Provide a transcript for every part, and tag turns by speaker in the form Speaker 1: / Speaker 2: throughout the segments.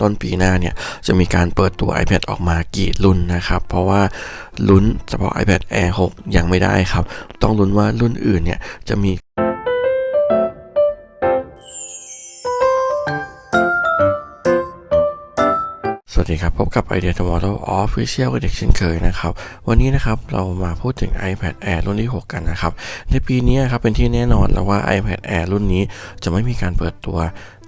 Speaker 1: ต้นปีหน้าเนี่ยจะมีการเปิดตัว iPad ออกมากี่รุ่นนะครับ เพราะว่าลุ้นเฉพาะ iPad Air 6 ยังไม่ได้ครับ ต้องลุ้นว่ารุ่นอื่นเนี่ยจะมีสวัสดีครับ พบกับ Idea Tomorrow Official กับเด็กเช่นเคยนะครับ วันนี้นะครับเรามาพูดถึง iPad Air รุ่นที่ 6 กันนะครับ ในปีนี้ครับเป็นที่แน่นอนแล้วว่า iPad Air รุ่นนี้จะไม่มีการเปิดตัว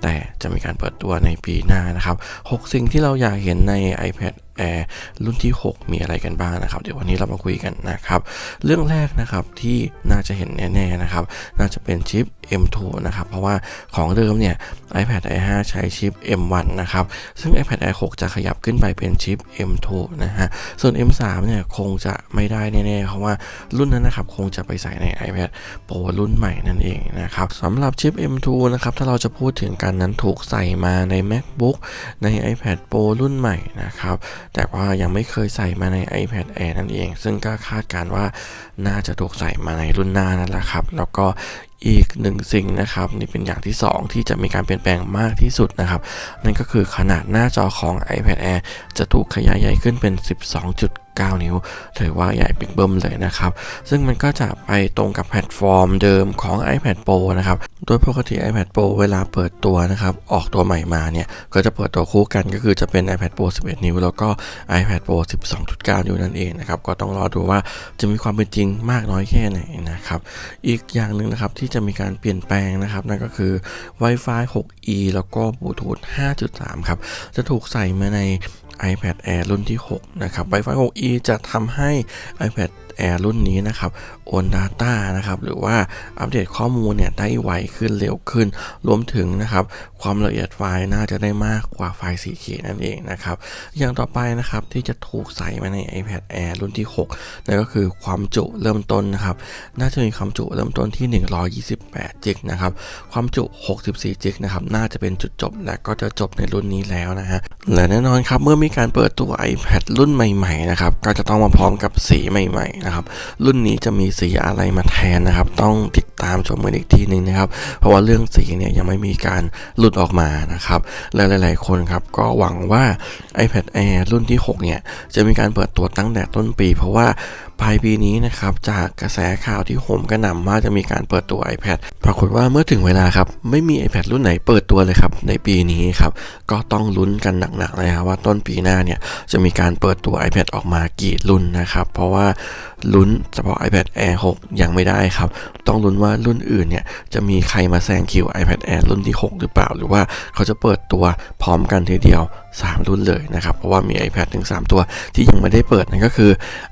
Speaker 1: แต่จะมีการเปิดตัวในปีหน้านะครับ 6 สิ่งที่เราอยากเห็นใน iPad Air รุ่นที่ 6 มีอะไรกันบ้างนะครับ เดี๋ยววันนี้เรามาคุยกันนะครับ เรื่องแรกนะครับที่น่าจะเห็นแน่ๆนะครับ น่าจะเป็นชิป M2 นะครับ เพราะว่าของเดิมเนี่ย iPad Air 5ใช้ชิป M1 นะครับ ซึ่ง iPad Air 6จะขยับขึ้นไปเป็นชิป M2 นะฮะ ส่วน M3 เนี่ยคงจะไม่ได้แน่ๆ เพราะว่ารุ่นนั้นนะครับคงจะไปใส่ใน iPad Pro รุ่นใหม่นั่นเองนะครับสำหรับชิป M2 นะครับถ้าเราจะพูดถึงการนั้นถูกใส่มาใน MacBook ใน iPad Pro รุ่นใหม่นะครับแต่ว่ายังไม่เคยใส่มาใน iPad Air นั่นเอง ซึ่งก็คาดการณ์ว่าน่าจะถูกใส่มาในรุ่นหน้านั่นแหละครับ แล้วก็ อีกหนึ่งสิ่งนะครับนี่เป็นอย่างที่ 2 ที่จะมีการเปลี่ยนแปลงมากที่สุดนะครับ นั่นก็คือขนาดหน้าจอของ iPad Air จะถูกขยายใหญ่ขึ้นเป็น 12.9 นิ้วถือว่าใหญ่บิ๊กเบิ้มเลยนะครับ ซึ่งมันก็จะไปตรงกับแพลตฟอร์มเดิมของ iPad Pro นะครับ โดยปกติ iPad Pro เวลาเปิดตัวนะครับ ออกตัวใหม่มาเนี่ย ก็จะเปิดตัวคู่กันก็คือจะเป็น iPad Pro 11 นิ้ว แล้วก็ iPad Pro 12.9 นิ้วนั่นเองนะครับ ก็ต้องรอดูว่าจะมีความเป็นจริงมากน้อยแค่ไหนนะครับ อีกอย่างหนึ่งนะครับที่จะมีการเปลี่ยนแปลงนะครับนั่นก็คือ Wi-Fi 6E แล้วก็ Bluetooth 5.3 ครับ จะถูกใส่มาใน iPad Air รุ่นที่ 6 นะครับ Wi-Fi 6E จะทำให้ iPad Air รุ่นนี้นะครับโอน Data นะครับ หรือว่าอัปเดตข้อมูลเนี่ยได้ไวขึ้นเร็วขึ้น รวมถึงนะครับ ความละเอียดไฟล์น่าจะได้มากกว่าไฟล์ 4K นั่นเองนะครับ อย่างต่อไปนะครับที่จะถูกใส่มาใน iPad Air รุ่นที่ 6 นั่นก็คือความจุเริ่มต้นนะครับ น่าจะมีความจุเริ่มต้นที่ 128 จิกนะครับ ความจุ 64 จิกนะครับ น่าจะเป็นจุดจบ และก็จะจบในรุ่นนี้แล้วนะฮะ และแน่นอนครับเมื่อมีการเปิดตัว iPad รุ่นใหม่ๆนะครับก็จะต้องมาพร้อมกับสีใหม่ๆนะครับรุ่นนี้จะมีสีอะไรมาแทนนะครับ ต้องติดตามชมกันอีกทีนึงนะครับ เพราะว่าเรื่องสีเนี่ยยังไม่มีการหลุดออกมานะครับและหลาย ๆ คนครับก็หวังว่า iPad Air รุ่นที่ 6 เนี่ยจะมีการเปิดตัวตั้งแต่ต้นปี เพราะว่า ปลายปีนี้นะครับจากกระแสข่าวที่โหมกระหน่ำว่าจะมีการเปิดตัว iPad ปรากฏว่าเมื่อถึงเวลาครับไม่มี iPad รุ่นไหนเปิดตัวเลยครับในปีนี้ครับก็ต้องลุ้นกันหนักๆเลยครับว่าต้นปีหน้าเนี่ยจะมีการเปิดตัว iPad ออกมากี่รุ่นนะครับเพราะว่า ลุ้นเฉพาะ iPad Air 6 ยังไม่ได้ครับ ต้องลุ้นว่ารุ่นอื่นเนี่ยจะมีใครมาแซงคิว iPad Air รุ่นที่ 6 หรือเปล่า หรือว่าเขาจะเปิดตัวพร้อมกันทีเดียว 3 รุ่นเลยนะครับ เพราะว่ามี iPad ถึง 3 ตัวที่ยังไม่ได้เปิดนั่นก็คือ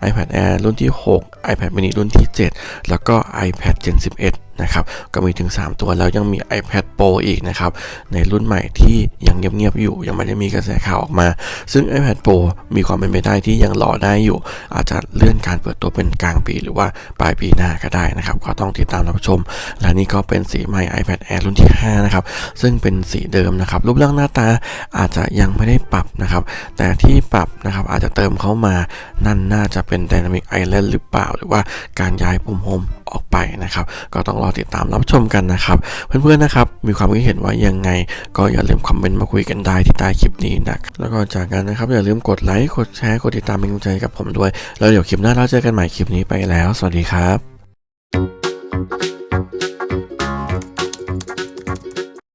Speaker 1: iPad Air รุ่นที่ 6 iPad mini รุ่นที่ 7 แล้วก็ iPad Gen 11 นะครับก็มีถึง 3 ตัวแล้วยังมี iPad Pro อีกนะครับในรุ่นใหม่ที่ยังเงียบๆอยู่ ยังไม่ได้มีกระแสข่าวออกมา ซึ่ง iPad Pro มีความเป็นไปได้ที่ยังรอได้อยู่ อาจจะเลื่อนการเปิดตัวเป็นกลางปีหรือว่าปลายปีหน้าก็ได้นะครับก็ต้องติดตามรับชม และนี่ก็เป็นสีใหม่ iPad Air รุ่นที่ 5 นะครับ ซึ่งเป็นสีเดิมนะครับ รูปร่างหน้าตาอาจจะยังไม่ได้ปรับนะครับ แต่ที่ปรับนะครับอาจจะเติมเข้ามานั่นน่าจะเป็น Dynamic Island หรือเปล่า หรือว่าการย้ายปุ่มโฮมออกไปนะครับ ก็ต้องรอติดตามรับชมกันนะครับ เพื่อนๆนะครับมีความคิดเห็นว่ายังไง ก็อย่าลืมคอมเมนต์มาคุยกันได้ที่ใต้คลิปนี้นะแล้วก็จากกันนะครับอย่าลืมกดไลค์กดแชร์กดติดตามเป็นกำลังใจกับผมด้วย แล้วเดี๋ยวคลิปหน้าเราเจอกันใหม่คลิปนี้ไปแล้ว สวัสดีครับ